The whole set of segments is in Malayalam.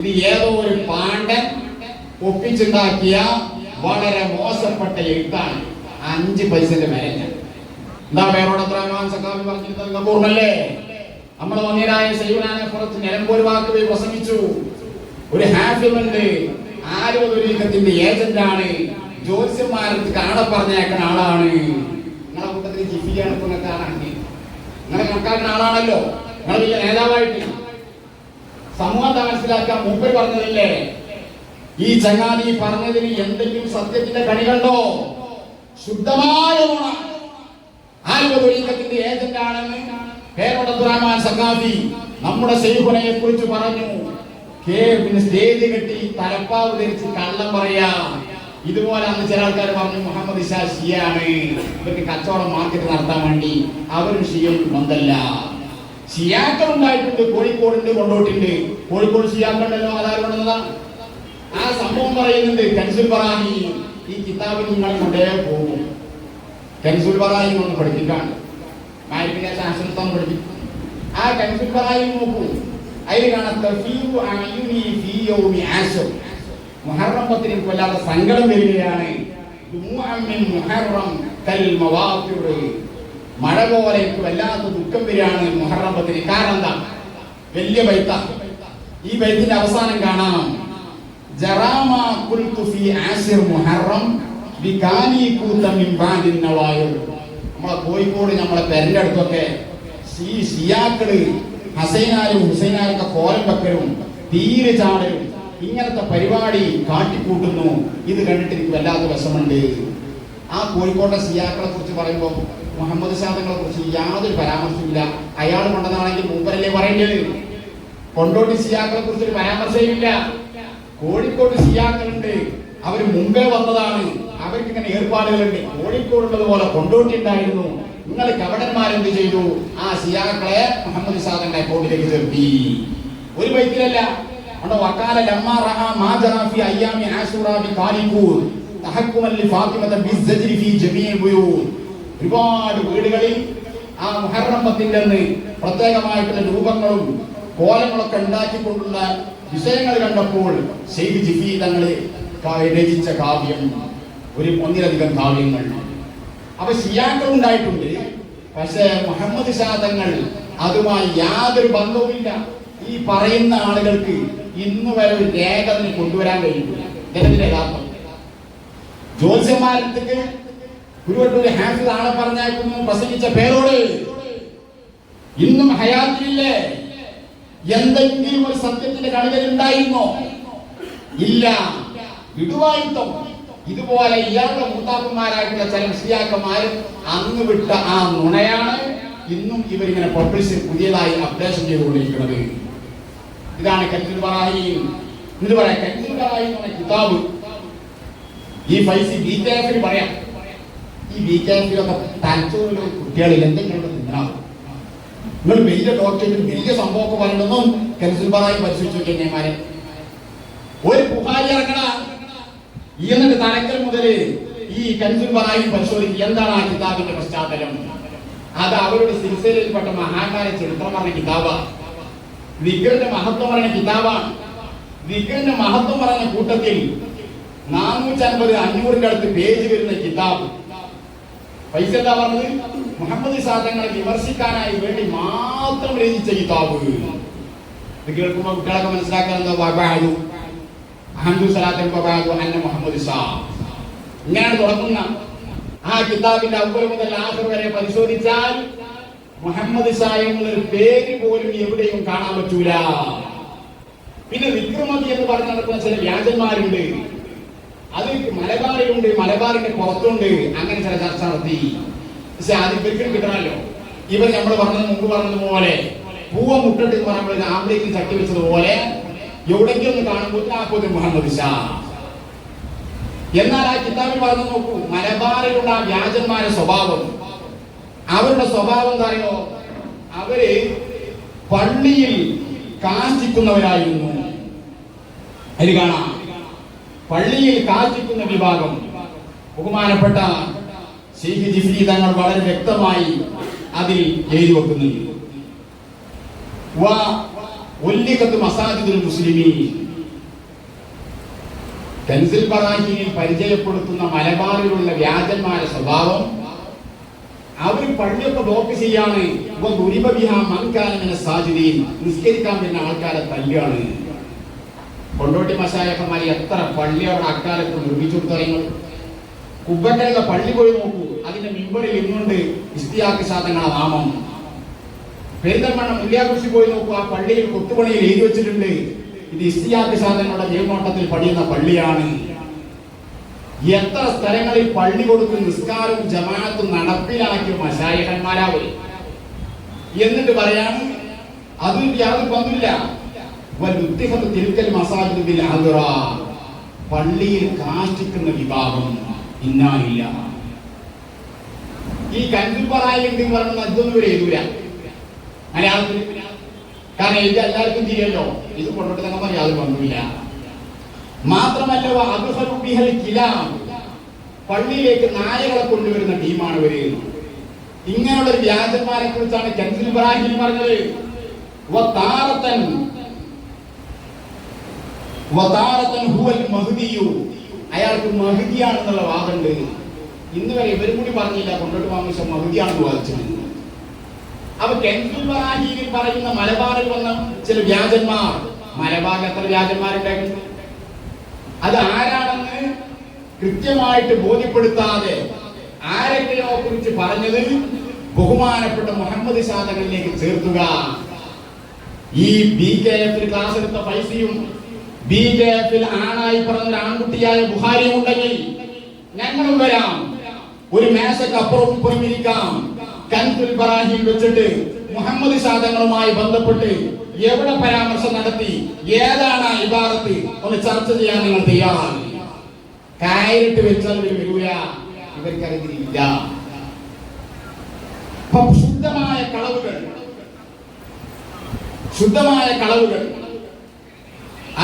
ഇത് ഏതോ ഒരു പാണ്ഡൻ ഒപ്പിച്ചുണ്ടാക്കിയ വളരെ മോശപ്പെട്ട എഴുത്താണ് അഞ്ച് പൈസന്റെ മേലെ. എന്താ പേരോട് എത്ര സക്കാമി പറഞ്ഞിരുന്നത്? ഓർമ്മല്ലേ നമ്മളെ വന്നീരായ ശൈവനാനെ കുറച്ച് നിലമ്പൂർ വാക്ക് പോയി പ്രസംഗിച്ചു. ഒരു ഹാഫിമുണ്ട്. ആരോഗ്യത്തിന്റെ ഏജന്റ് ആണ് ജ്യോത്സ്യന്മാരത്ത് കാണ പറഞ്ഞേക്കുന്ന ആളാണ്. നിങ്ങളെ കൂട്ടത്തിൽ ജിഫിയാണ് നിങ്ങളെ കണക്കാക്കുന്ന ആളാണല്ലോ. നിങ്ങൾ വലിയ നേതാവായിട്ട്. സമൂഹത്തെ മനസ്സിലാക്കാൻ മൂപ്പർ പറഞ്ഞതില്ലേ? ഈ ചങ്ങാതി പറഞ്ഞതിന് എന്തെങ്കിലും സത്യത്തിന്റെ കണികളുണ്ടോ ശുദ്ധമായ നുണ ആൽവതൊരീക്കത്തിന്റെ ഏജന്റ് ആണെന്ന് പേരോടത്തുറാമാൻ സഖാഫി നമ്മുടെ സൈഹുനയെ കുറിച്ച് പറഞ്ഞു. കേൾപ്പിന് സ്റ്റേജ് കെട്ടി തലപ്പാവ് ധരിച്ച് കള്ളം പറയാ. ഇതുപോലെ അന്ന് ചില ആൾക്കാർ പറഞ്ഞു മുഹമ്മദ് ഇഷാ ഷിയാണ്. ഇവർക്ക് കച്ചവടം മാർക്കറ്റ് നടത്താൻ വേണ്ടി അവരും ഷിയും ഒന്നല്ല ഷിയാക്കൾ ഉണ്ടായിട്ടുണ്ട് കോഴിക്കോടുണ്ട് കൊണ്ടോട്ടിന്റെ. കോഴിക്കോട് ഷിയാക്കളുണ്ടല്ലോ ആധാരമുള്ളതാണ് ആ സംഭവം പറയുന്നുണ്ട് കൻസുൽ ബറാഹി ഈ കിതാബ് നിങ്ങൾ കൊണ്ടേ പോകും. കൻസുൽ ബറാഹി ഒന്ന് പഠിപ്പിക്കാണ് മാരിപ്പിനെ പഠിപ്പിക്കും. ആ കൻസുൽ ബറാഹി നോക്കൂ. അതിൽ കാണാം എനിക്ക് സങ്കടം വരികയാണ്. മിൻ മുഹറം കൽ മഴ പോലെ എനിക്ക് വല്ലാത്ത ദുഃഖം വരികയാണ് മുഹറം പത്തിന്. കാരണം എന്താ? വലിയ ബൈത്ത. ഈ ബൈത്തിന്റെ അവസാനം കാണാം. കോഴിക്കോട് നമ്മളെ പെരന്റെ അടുത്തൊക്കെ ഈ ഷിയാക്കൾ ഹസൈനാരും ഹുസൈനാരൊക്കെ കോലം വെക്കലും തീരെ ചാടലും ഇങ്ങനത്തെ പരിപാടി കാട്ടിക്കൂട്ടുന്നു. ഇത് കണ്ടിട്ട് എനിക്ക് വല്ലാത്ത വിഷമുണ്ട് ആ കോഴിക്കോട്ടെ സിയാക്കളെ കുറിച്ച് പറയുമ്പോൾ മുഹമ്മദ് ഷാദങ്ങളെ കുറിച്ച് യാതൊരു പരാമർശമില്ല അയാൾ കൊണ്ടതാണെങ്കിൽ മൂപ്പരല്ലേ പറയേണ്ടത്? കൊണ്ടോട്ടി സിയാക്കളെ കുറിച്ച് ഒരു പരാമർശമില്ല കോഴിക്കോട് സിയാക്കളുണ്ട്. അവർ മുമ്പേ വന്നതാണ്. അവർക്ക് ഇങ്ങനെ ഏർപ്പാടുകളുണ്ട്. കോഴിക്കോടുള്ളത് പോലെ കൊണ്ടോട്ടി ഉണ്ടായിരുന്നു. നിങ്ങൾ കവടന്മാരെന്ത് ചെയ്തു? ആ സിയാക്കളെ മുഹമ്മദ് ഷാദങ്ങളെ കോട്ടിലേക്ക് ചേർത്തി. ഒരു വൈദ്യരല്ല അവിടെ വക്കാല ലമ്മ റഹ മാ ജറാഫി അയ്യാമി ആസുറാബി ബി കാലിക്കൂർ ഒരുപാട് വീടുകളിൽ ആ മുഹറം പത്തിന്റെ പ്രത്യേകമായിട്ടുള്ള രൂപങ്ങളും കോലങ്ങളൊക്കെ ഉണ്ടാക്കിക്കൊണ്ടുള്ള വിഷയങ്ങൾ കണ്ടപ്പോൾ ഷെയ്ഖ് ജിഫി തങ്ങളെ രചിച്ച കാവ്യം ഒരു ഒന്നിലധികം കാവ്യങ്ങൾ. അപ്പൊ ഷിയാക്കൾ ഉണ്ടായിട്ടുണ്ട്. പക്ഷേ മുഹമ്മദ് ഷാ അതുമായി യാതൊരു ബന്ധവുമില്ല. ഈ പറയുന്ന ആളുകൾക്ക് ഇന്ന് വരെ ഒരു രേഖ കൊണ്ടുവരാൻ കഴിയില്ല. യഥാർത്ഥം ജ്യോത്സ്യന്മാരത്തേക്ക് കുരുവട്ടൂർ ഹാഫിൽ ആളെ പറഞ്ഞേക്കുന്നു പ്രസംഗിച്ച പേരോട് ഇന്നും ഹയാത്തിലില്ലേ? എന്തെങ്കിലും ഒരു സത്യത്തിന്റെ കണികൾ ഉണ്ടായിരുന്നോ? ഇല്ല. വിടുവായുത്തം ഇതുപോലെ ഇയാളുടെ മൂത്താപ്പന്മാരായിട്ടുള്ള ചില മുസ്ലിയാക്കന്മാരും അന്ന് വിട്ട ആ നുണയാണ് ഇന്നും ഇവരിങ്ങനെ പബ്ലിഷ് പുതിയതായി അപ്ഡേഷൻ ചെയ്തുകൊണ്ടിരിക്കുന്നത്. ഇതാണ് കൻസുൽ ബറാഹി എന്ന് പറയാം കൻസുൽ ബറാഹി കിതാബ്. ഈ പൈസ ബി കെ എഫിന് പറയാം. ഈ ബി കെ എഫിലൊക്കെ തലച്ചോറിലുള്ള കുട്ടികളിൽ എന്തെങ്കിലും തിന്നാവും നിങ്ങൾ വലിയ ഡോക്ടറേറ്റും വലിയ സംഭവമൊക്കെ പറയണമെന്നും കെൻസിൽ ബറാഹി പരിശോധിച്ചു കന്യമാരെ ഒരു പുഹാരി ഇറങ്ങണ ഈ എന്നിട്ട് തലക്കൽ മുതൽ ഈ കെൻസിൽ ബറാഹി പരിശോധിക്കുക എന്താണ് ആ കിതാബിന്റെ പശ്ചാത്തലം? അത് അവരുടെ സിൽസിലയിൽപ്പെട്ട മഹാകാല ചരിത്രം പറഞ്ഞ കിതാബാണ് വിഗ്രന്റെ മഹത്വം പറഞ്ഞ കിതാബാണ് വിഗ്രന്റെ മഹത്വം പറഞ്ഞ കൂട്ടത്തിൽ നാനൂറ്റി അൻപത് അഞ്ഞൂറിന്റെ അടുത്ത് പേജ് വരുന്ന കിതാബ്. പൈസ എന്താ പറഞ്ഞത്? മുഹമ്മദ് സാധനങ്ങളെ വിമർശിക്കാനായി വേണ്ടി മാത്രം രചിച്ച കിതാബ്. ഇത് കേൾക്കുമ്പോൾ കുട്ടികളൊക്കെ മനസ്സിലാക്കാനുള്ള മുഹമ്മദ് ഇങ്ങനെയാണ് തുടങ്ങുന്ന. ആ കിതാബിന്റെ അവർ മുതൽ ആഹർ വരെ പരിശോധിച്ചാൽ മുഹമ്മദ് ഷാ എന്നൊരു പേര് പോലും എവിടെയും കാണാൻ പറ്റൂല. പിന്നെ വിക്രമതി എന്ന് പറഞ്ഞ് നടക്കുന്ന ചില വ്യാജന്മാരുണ്ട്. അത് മലബാറിലുണ്ട് മലബാറിന്റെ പുറത്തുണ്ട്. അങ്ങനെ ചില ചർച്ച നടത്തി. പക്ഷെ അത് ഇവർക്കും കിട്ടണമല്ലോ. ഇവർ നമ്മൾ പറഞ്ഞത് മുമ്പ് പറഞ്ഞതുപോലെ പൂവ മുട്ടിട്ട് പറയുമ്പോൾ ആമ്പിലേക്ക് ചട്ടി വെച്ചതുപോലെ എവിടെങ്കിലും ഒന്ന് കാണുമ്പോൾ ആ പൊതു മുഹമ്മദ് ഷാ. എന്നാൽ ആ കിതാബിൽ പറഞ്ഞു നോക്കൂ മലബാറിലുള്ള ആ വ്യാജന്മാരുടെ സ്വഭാവം. അവരുടെ സ്വഭാവം എന്താ അറിയോ അവർ പള്ളിയിൽ കാഷ്ടിക്കുന്നവരായിരുന്നു അതിൽ കാണാം. പള്ളിയിൽ കാത്തിക്കുന്ന വിഭാഗം. ബഹുമാനപ്പെട്ട ശ്രീ ജിഫ്രി തങ്ങൾ വളരെ വ്യക്തമായി അതിൽ എഴുതി വെക്കുന്നുണ്ട്. ഉല്ലിഖത്ത് മസാജിദുൽ മുസ്ലിമീൻ പരിചയപ്പെടുത്തുന്ന മലബാറിലുള്ള വ്യാജന്മാരെ സ്വഭാവം. അവർ പള്ളിയൊക്കെ ബ്ലോക്ക് ചെയ്യാണ്. ഇപ്പൊ ദുരിബിഹ മൻകാലമിനെ സാധ്യതയും നിസ്കരിക്കാൻ പിന്നെ ആൾക്കാരെ തല്ലുകയാണ്. കൊണ്ടോട്ടി മശായക്കന്മാർ എത്ര പള്ളി അവിടെ അക്കാലത്ത് നിർമ്മിച്ചു തുടങ്ങി കുബക്കലുള്ള പള്ളി പോയി നോക്കൂ. അതിന്റെ മിമ്പറിൽ ഇന്നുണ്ട് ഇസ്തിയാക്ക് സാധനങ്ങളെ നാമം. പെരിന്തൽമണ്ണ മുല്യാകുറിശി പോയി നോക്കൂ. ആ പള്ളിയിൽ കൊത്തുപണിയിൽ എഴുതി വെച്ചിട്ടുണ്ട്. ഇത് ഇസ്തിയാക്ക് സാധനങ്ങളുടെ മേൽനോട്ടത്തിൽ പണിയുന്ന പള്ളിയാണ്. എത്ര സ്ഥലങ്ങളിൽ പള്ളി കൊടുത്ത് നിസ്കാരവും ജമാഅത്തും നടപ്പിലാക്കിയ മശായഹന്മാരാവും എന്നിട്ട് പറയാൻ അതും യാതൊരു പങ്കില്ല പള്ളിയിൽ കാഷ്ടിക്കുന്ന വിഭാഗം ഇന്നാലില്ല ഈ കഞ്ചുപ്പറായി കാരണം ഇത് എല്ലാവർക്കും ചെയ്യല്ലോ ഇത് കൊണ്ടിട്ട് തന്നെ യാതൊരു വന്നില്ല. മാത്രമല്ല പള്ളിയിലേക്ക് നായകളെ കൊണ്ടുവരുന്ന ടീമാണ് ഇവർ. ഇങ്ങനെയുള്ള വ്യാജന്മാരെ കുറിച്ചാണ് കൻസിൽ പറഞ്ഞത്. അയാൾക്ക് മഹ്ദിയാണെന്നുള്ള വാദമുണ്ട്. ഇന്ന് വരെ ഇവരും കൂടി പറഞ്ഞില്ല കൊണ്ടോട്ട് വാങ്ങിച്ച മഹ്ദിയാണെന്ന് വാദിച്ചത് അപ്പൊ കെൻസുൽ ബറാഹിയിൽ പറയുന്ന മലബാറിൽ വന്ന ചില വ്യാജന്മാർ മലബാറിൽ എത്ര വ്യാജന്മാരുണ്ടായിരുന്നു? അത് ആരാണെന്ന് കൃത്യമായിട്ട് ബോധ്യപ്പെടുത്താതെ ആരെങ്കിലോ കുറിച്ച് പറഞ്ഞത് ബഹുമാനപ്പെട്ട മുഹമ്മദ് സാധകളിലേക്ക് ചേർത്തുക. ഈ ബി കെ എഫിൽ ക്ലാസ് എടുത്ത പൈസയും ബി കെ എഫിൽ ആണായി പറഞ്ഞ ആൺകുട്ടിയായ ബുഹാരി ഉണ്ടെങ്കിൽ ഞങ്ങളും വരാം. ഒരു മേശക്ക് അപ്പുറവും ഇപ്പുറം ഇരിക്കാം. കൻസുൽ ബറാഹിൽ വെച്ചിട്ട് മുഹമ്മദ് സാധനങ്ങളുമായി ബന്ധപ്പെട്ട് എവിടെ പരാമർശം നടത്തി ഏതാണ് ഇബാറത്ത്? ഒന്ന് ചർച്ച ചെയ്യാൻ നിങ്ങൾ തയ്യാറാണ്. കയറിട്ട് വെച്ചാൽ ഇവർ വരൂല. ഇവർക്കറിയില്ല. ശുദ്ധമായ കളവുകൾ ശുദ്ധമായ കളവുകൾ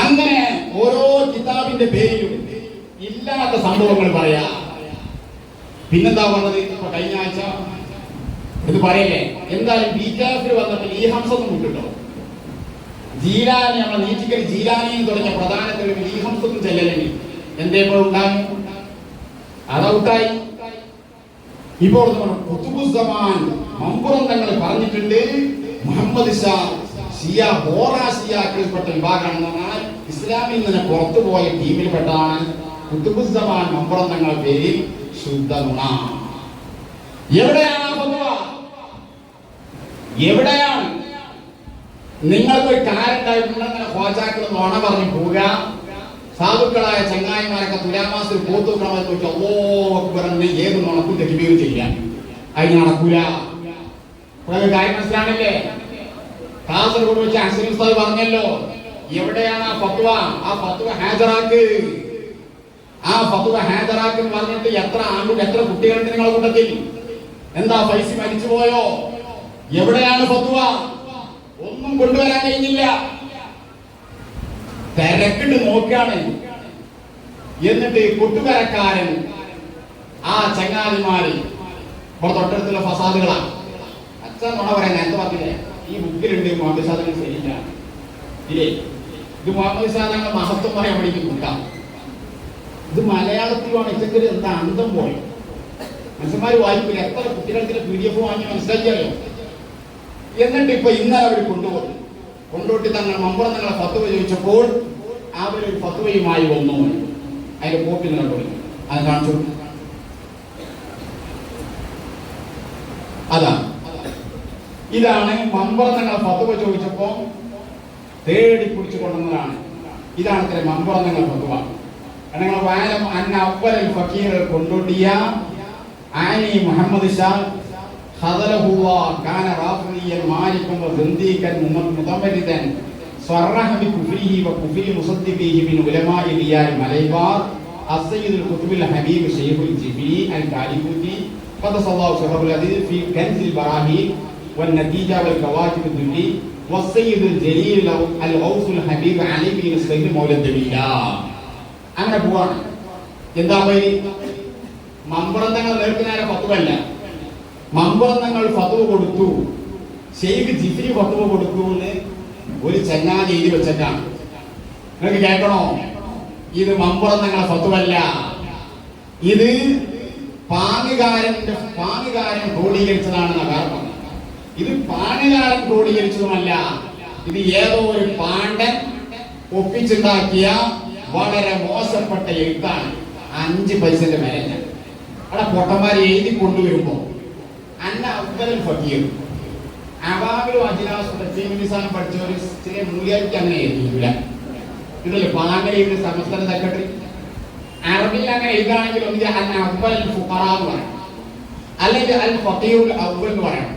അങ്ങനെ ഓരോ കിതാബിന്റെ പേരിലും ഇല്ലാത്ത സംഭവങ്ങൾ പറയാ. പിന്നെന്താ പറഞ്ഞത്? ഇപ്പൊ കഴിഞ്ഞ ആഴ്ച ഇത് പറയല്ലേ? എന്തായാലും ബി കാഫിൽ വന്നപ്പോൾ ഈ ഹംസൊന്നും വിട്ടിട്ടോ ജീലാനി നമ്മളെ നീറ്റിക്കൽ ജീലാനിയും തുടങ്ങിയ പ്രധാന തെളിവ് ഈ ഹംസൊന്നും ചെല്ലലെങ്കിൽ എന്തേപ്പോൾ ഉണ്ടാകും അതൗട്ടായി ഇപ്പോൾ കുത്തുബുസമാൻ മമ്പുറം തങ്ങൾ പറഞ്ഞിട്ടുണ്ട് മുഹമ്മദ് ഷാ ഷിയ ബോറ ഷിയാക്കളിൽപ്പെട്ട വിഭാഗമാണെന്ന് ഇസ്ലാമിൽ നിന്ന് പുറത്തു പോയ ടീമിൽപ്പെട്ടതാണ് കുത്തുബുസമാൻ മമ്പുറം തങ്ങളുടെ പേരിൽ ശുദ്ധ നുണ എവിടെയാണ് ആ ഫത്വ? എവിടെയാണ്? നിങ്ങൾക്ക് ഒരു കാരുണ്ടായിട്ടുണ്ടെങ്കിൽ ഹോജാക്കൾ നുണ പറഞ്ഞു പോവുക. സാധുക്കളായ ചങ്ങായിമാരൊക്കെ തുലാമാസത്തിൽ പോത്തുക്കളമെന്ന് നോക്കി അല്ലോ പറഞ്ഞ് ഏത് നുണക്കും തെറ്റിബീർ ചെയ്യാൻ അതിന് നടക്കൂല. കാര്യം മനസ്സിലാണില്ലേ കാസർഗോഡ് വെച്ച് അസീം സാഹിബ് പറഞ്ഞല്ലോ എവിടെയാണ് ആ ഫത്വ? ആ ഫത്വ ഹാജറാക്ക്. ആ ഫത്വ ഹാജറാക്ക് എന്ന് പറഞ്ഞിട്ട് എത്ര ആൺകുട്ടി എത്ര കുട്ടികളുണ്ട് നിങ്ങളെ കൂട്ടത്തിൽ? എന്താ പൈസ മരിച്ചു പോയോ? എവിടെയാണ് ഫത്വ? ഒന്നും കൊണ്ടുവരാൻ കഴിഞ്ഞില്ല. തിരക്കിട്ട് നോക്കുകയാണ്. എന്നിട്ട് കൊട്ടുകരക്കാരൻ ആ ചങ്ങാതിമാര് ഇവിടെ തൊട്ടടുത്തുള്ള ഫസാദുകളാണ് അച്ഛൻ നുണ പറയാൻ നേരത്തെ പറഞ്ഞില്ലേ? ഈ ബുക്കിലുണ്ട് മുഹമ്മദ് ശരിയില്ല. ഇല്ലേ? ഇത് മുഹമ്മദ് മഹത്വം പറയാൻ പഠിക്കും ബുക്കാം ഇത് മലയാളത്തിലുമാണ് ഇതൊക്കെ എന്താ അന്തം പോയി മനുഷ്യന്മാർ വായിക്കില്ല എത്ര കുട്ടികൾക്ക് പി ഡി എഫ് വാങ്ങി മനസ്സിലാക്കിയാലോ? എന്നിട്ട് ഇപ്പൊ ഇന്നലെ അവർ കൊണ്ടുപോയി. കൊണ്ടോട്ടി തങ്ങൾ മമ്പുറം തങ്ങളെ പത്തുവ ചോദിച്ചപ്പോൾ അവരൊരു പത്തുവയുമായി വന്നു. അതിന്റെ കോപ്പി കണ്ടു. അത് കാണിച്ചു കൊടുക്ക്. അതാ ഇതാണ് മമ്പുറം തങ്ങളെ ഫത്തുവ ചോദിച്ചപ്പോ തേടി പിടിച്ചു കൊണ്ടുവന്നതാണ് ഇതാണ് ഇത്ര മമ്പുറം തങ്ങൾ ഫത്തുവ നിങ്ങൾ വായനം അന്ന അവലൽ ഫക്കീർ കൊണ്ടോട്ടിയ ആനി മുഹമ്മദ് ഷാ خذله الله كان رافضيا مالكا وزنديقا متمردا صرح بكفره وكفر مصدقيه من علماء ديار مليبار السيد القطب الحبيب شيخ الجبري الكالكوتي قدس الله سره العزيز في كنز البراهين والنتيجة والكواكب الدلي والسيد الجليل الغوث الحبيب علي بن السيد مولى الدبيلا അങ്ങനെ പോവാണ് എന്താ പേര് മമ്പറന്തങ്ങൾ നേർക്കുനേരെ പത്തുവല്ല മമ്പറന്നങ്ങൾ ഫതുവ കൊടുത്തു ഷെയ്ഖ് ജിഫ്രി ഫതുവ കൊടുത്തു എന്ന് ഒരു ചങ്ങാതി എഴുതി വെച്ചിട്ടാണ് നിങ്ങൾക്ക് കേൾക്കണോ ഇത് മമ്പുറം നിങ്ങളെ സ്വത്തുമല്ല ഇത് പാങ്ങുകാരന്റെ പാങ്ങുകാരൻ ക്രോഡീകരിച്ചതാണെന്ന കാരണം ഇത് പാങ്ങുകാരൻ ക്രോഡീകരിച്ചതുമല്ല. ഇത് ഏതോ ഒരു പാണ്ഡൻ ഒപ്പിച്ചുണ്ടാക്കിയ വളരെ മോശപ്പെട്ട എഴുത്താണ്. അഞ്ച് പൈസന്റെ മേലെ. അവിടെ പൊട്ടന്മാരെ എഴുതി കൊണ്ടുവരുമ്പോ അന്ന അവതരൽ ഫക്കീർ അവാബിലും ചില മൂല്യാർക്ക് അങ്ങനെ എഴുതിയില്ല ഇതല്ലേ പാങ്ങലയുടെ സംസ്ഥാന സെക്രട്ടറി? അറബിയിൽ അങ്ങനെ എഴുതുകയാണെങ്കിൽ ഒന്നുകിൽ അൽ ഫുഖറ എന്ന് അല്ലെങ്കിൽ അൽ ഫക്കീർ അവൽ എന്ന് പറയണം.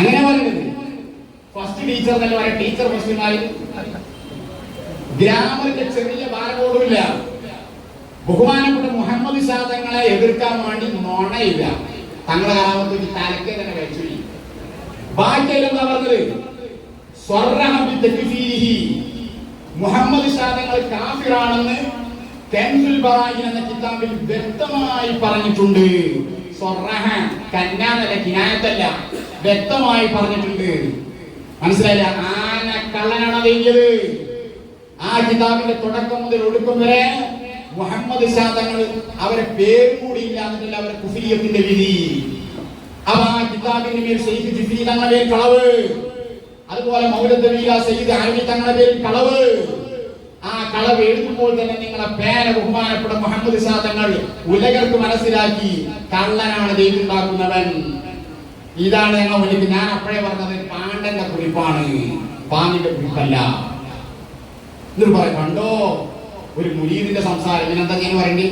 അങ്ങനെ പറയുന്നത്. ഫസ്റ്റ് ടീച്ചർ എന്നല്ല പറയാം ടീച്ചർ മുസ്ലിമായി ഗ്രാമറിന്റെ ചെറിയ ഭാരബോധമില്ല ബഹുമാനപ്പെട്ട മുഹമ്മദ് ഷാ എതിർക്കാൻ വേണ്ടി നുണയില്ല. തങ്ങളെ കാലത്ത് തലക്കെ തന്നെ വെച്ചു. ബാക്കിയെല്ലാം പറഞ്ഞത്. മുഹമ്മദ് ഷാ തങ്ങൾ കാഫിറാണെന്ന് കെൻസുൽ ബറാഹിൻ എന്ന കിതാബിൽ വ്യക്തമായി പറഞ്ഞിട്ടുണ്ട്. കന്നാന്നല്ല കിനായത്തല്ല. വ്യക്തമായി പറഞ്ഞിട്ടുണ്ട്. മനസ്സിലായില്ല? ആന കള്ളനാണ് അത് ആ കിതാബിന്റെ തുടക്കം മുതൽ ഒടുക്കം വരെ മുഹമ്മദ് ഷാ തങ്ങൾ അവരെ പേര് കൂടി ഇല്ലാന്നിട്ടില്ല അവരെ കുഫിയത്തിന്റെ വിധി. അവ ആ കിതാബിന്റെ മേൽ ഷെയ്ഖ് ജിഫി തങ്ങളുടെ കളവ്. അതുപോലെ മൗലദ് വീര സയ്യിദ് അറബി തങ്ങളുടെ പേരിൽ കളവ്. ആ കളവ് എഴുതുമ്പോൾ തന്നെ നിങ്ങളെ പേര ബഹുമാനപ്പെട്ട മുഹമ്മദ് സാദങ്ങൾ ഉലകർക്ക് മനസ്സിലാക്കി കള്ളനാണ് ദൈവമുണ്ടാക്കുന്നവൻ. ഇതാണ് ഞങ്ങൾ മുന്നിൽ. ഞാൻ അപ്പോഴേ പറഞ്ഞത് പാണ്ഡന്റെ കുറിപ്പാണ്. പാണ്ഡിന്റെ കുറിപ്പല്ല. എന്നിട്ട് പറയും കണ്ടോ? ഒരു മുരീദിന്റെ സംസാരം. ഇതിനെന്താ ഞാൻ പറയണ്ടേ